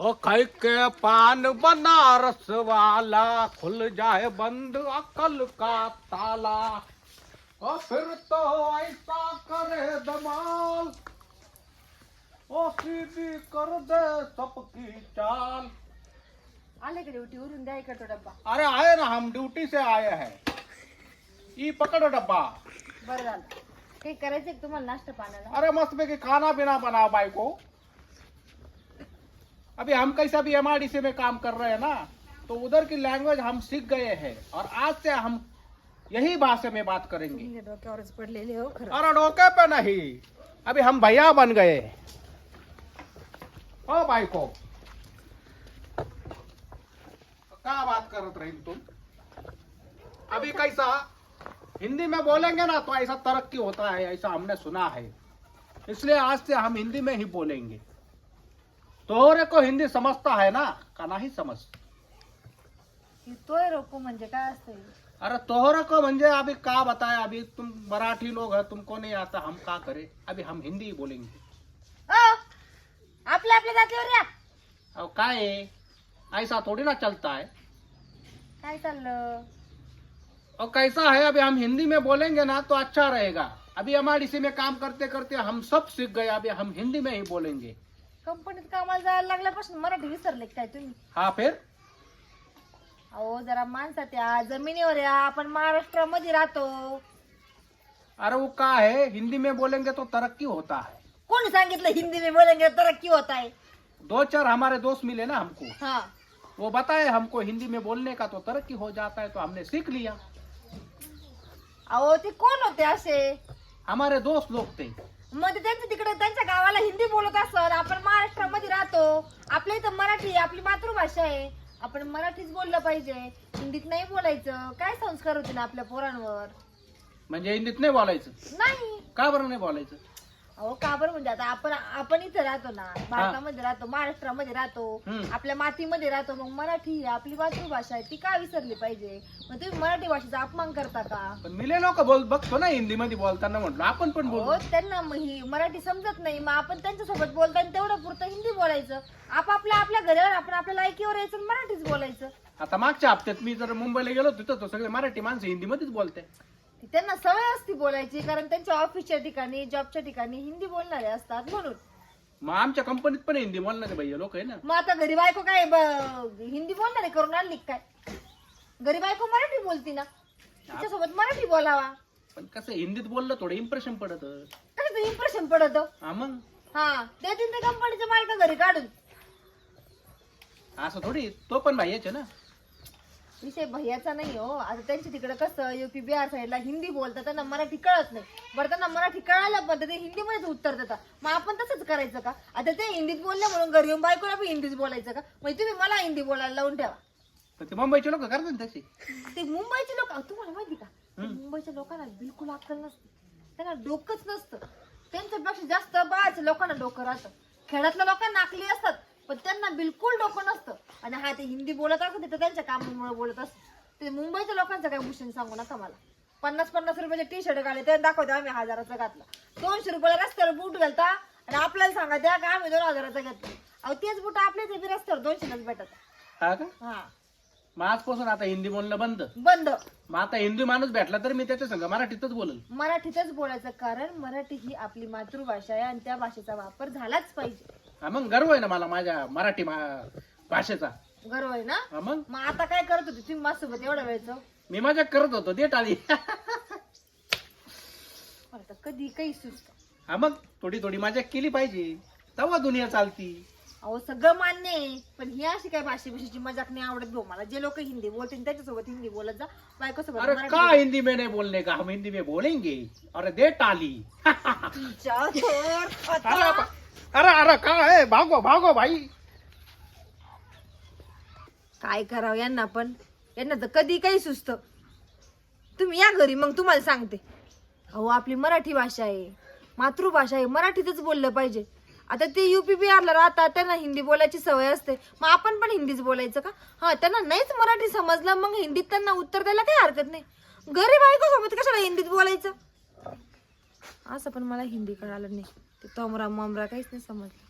ओ खाई के पान बनारस वाला खुल जाए बंद अकल का ताला। ओ फिर तो ऐसा करे दमाल ओ सीधी कर दे सबकी चाल। आले का ड्युटीवरून द्या इकडे तो डब्बा। अरे आए ना हम ड्यूटी से आए हैं। ई पकड़ो डब्बा। बरं झालं काही करायचंय का तुम्हाला नाश्ता पाण्याला अरे मस्त में खाना पीना बनाओ भाई को। अभी हम कैसा भी एम में काम कर रहे हैं ना तो उधर की लैंग्वेज हम सीख गए हैं। और आज से हम यही भाषा में बात करेंगे। तुम्ही डोक्यावरच पडलेले हो खरं अरे डोके पे नहीं अभी हम भैया बन गए। ओ भाई को। क्या बात करत रही तुम? अभी कैसा? हिंदी में बोलेंगे ना तो ऐसा तरक्की होता है ऐसा हमने सुना है। इसलिए आज से हम हिंदी में ही बोलेंगे। तोहरे को हिंदी समझता है ना? का नहीं समझ। तोय रोको म्हणजे काय असतं? अरे तोहरे को म्हणजे अभी का बताए अभी तुम मराठी लोग है तुमको नहीं आता हम का करे? अभी हम हिंदी ही बोलेंगे। अ, आपल्या आपल्या जातीवर या. अब का है ऐसा थोड़ी ना चलता है। काय चाललं? और कैसा है? अभी हम हिंदी में बोलेंगे ना तो अच्छा रहेगा। अभी इसी में काम करते करते हम सब सीख गए अभी हम हिंदी में ही बोलेंगे। कंपनीत कामाला जायला लागल्यापासून मराठी विसरले काय तुम्ही? हाँ फिर. अहो जरा माणसात या जमिनीवर या. आपण महाराष्ट्रामध्ये राहतो. अरे वो का है हिंदी में बोलेंगे तो तरक्की होता है. कोणी सांगितलं हिंदी में बोलेंगे तरक्की होत आहे? दो चार हमारे दोस्त मिले ना हमको. हा. वो बताए हमको हिंदी में बोलने का तो तरक्की हो जाता है तो हमने सीख लिया. अहो ते कोण होते असे? हमारे दोस्त लोग थे. मग ते त्यांच्या तिकडे त्यांच्या गावाला हिंदी बोलत असत. आपण महाराष्ट्रामध्ये राहतो. आपल्या इथं मराठी आपली मातृभाषा आहे. आपण मराठीच बोललं पाहिजे. हिंदीत नाही बोलायचं. काय संस्कार होते ना आपल्या पोरांवर? म्हणजे हिंदीत नाही बोलायचं? नाही. का बरं नाही बोलायचं? अहो का बरं म्हणजे आता आपण आपण इथं राहतो ना भारतामध्ये राहतो महाराष्ट्रामध्ये राहतो हम्म. आपल्या मातीमध्ये राहतो मग मराठी ही आपली मातृभाषा आहे ती का विसरली पाहिजे? मग तुम्ही मराठी भाषेचा अपमान करता का? पण मिले लोक बोल बघतो ना हिंदी मध्ये बोलताना म्हटलं आपण पण हो बोलू त्यांना मग ही मराठी समजत नाही मग आपण त्यांच्यासोबत बोलताना तेवढं पुरतं हिंदी बोलायचं. आपापल्या आपल्या घरावर आपण आपल्या लायकीवर यायचं आणि मराठीच बोलायचं. आता मागच्या हप्त्यात मी जर मुंबईला गेलो तिथं तो सगळे मराठी माणसं हिंदीमध्येच बोलते ती त्यांना सवय असती बोलायची कारण त्यांच्या ऑफिसच्या ठिकाणी जॉबच्या ठिकाणी हिंदी बोलणारे असतात म्हणून. मग आमच्या कंपनीत पण हिंदी बोलणारे भैया लोक आहे ना? मग आता घरी बायको काय ब- हिंदी बोलणारे करून आणली का काय? घरी बायको मराठी बोलती ना तिच्यासोबत मराठी बोलावा. पण कसं हिंदीत बोललं थोडं इम्प्रेशन पडत. कसं इम्प्रेशन पडत? हा मग? हा देतील ते कंपनीचे मालक घरी काढून. असं थोडी तो पण भाईयाचे ना? विषय भैयाचा नाही हो. आता त्यांच्या तिकडे कसं युपी बिहार साईडला हिंदी बोलतात त्यांना मराठी कळत नाही. बरं त्यांना मराठी कळायला पण ते हिंदीमध्येच उत्तर देतात. मग आपण तसंच करायचं का? आता ते हिंदीत बोलले म्हणून घरी येऊन बायकोला पण हिंदीच बोलायचं का? म्हणजे तुम्ही मला हिंदी बोलायला लावून ठेवा. ते मुंबईचे लोक करतात ना तसे. ते मुंबईचे लोक तुम्हाला माहिती का? ते मुंबईच्या लोकांना बिलकुल अक्कल नसते. त्यांना डोकंच नसतं. त्यांच्यापेक्षा जास्त बाळाच्या लोकांना डोकं राहतं. खेड्यातल्या लोकांना आकली असतात. पण त्यांना बिलकुल डोकं नसतं. आणि हा ते हिंदी बोलत असत तर त्यांच्या कामामुळे बोलत असत. ते मुंबईच्या लोकांचं काय भूषण सांगू नका मला. पन्नास पन्नास रुपयाचे टी शर्ट घाले ते दाखवते आम्ही हजाराचा घातला. दोनशे रुपयाला रस्त्यावर बूट घालता आणि आपल्याला सांगा त्या का आम्ही दोन हजाराचा घेतला. अहो तेच बूट आपल्या इथे बी रस्त्यावर दोनशेलाच भेटत हा का? हा. मग आजपासून आता हिंदी बोलणं बंद. बंद. मग आता हिंदी माणूस भेटला तर मी त्याच्या संग मराठीतच बोलल. मराठीतच बोलायचं कारण मराठी ही आपली मातृभाषा आहे आणि त्या भाषेचा वापर झालाच पाहिजे. हा मग गर्व आहे ना मला माझ्या मराठी मा- भाषेचा. गर्व आहे ना? हा मग? मग आता काय करत होती तुम्ही माझ्यासोबत एवढ्या वेळचं? मी मजा करत होतो दे टाळी. मला तर कधी काही सुचत. हा मग? थोडी थोडी मजा केली पाहिजे. तेव्हा दुनिया चालती. अहो सगळं मान्य आहे पण ही अशी काय भाषे भाषेची मजाक नाही आवडत भाऊ. मला जे लोक हिंदी बोलतील त्याच्यासोबत हिंदी बोलत जा. बायकोसोबत अरे मराठी का बोल. हिंदी में नहीं बोलने का? हम हिंदी में बोलेंगे. अरे दे टाली अरे आता- अरे अरे काय आहे? भागो भागो भाई. काय करावं यांना पण? यांना तर कधी काही सुचत. तुम्ही या घरी मग तुम्हाला सांगते. अहो आपली मराठी भाषा आहे. मातृभाषा आहे. मराठीतच बोललं पाहिजे. आता ते युपी बिहारला राहतात त्यांना हिंदी बोलायची सवय असते. मग आपण पण हिंदीच बोलायचं का? हा त्यांना नाहीच मराठी समजलं मग हिंदीत त्यांना उत्तर द्यायला काही हरकत नाही. घरी का सोबत कशाला हिंदीत बोलायचं? असं पण मला हिंदी कळालं नाही. ते तोमरा ममरा काहीच नाही समजलं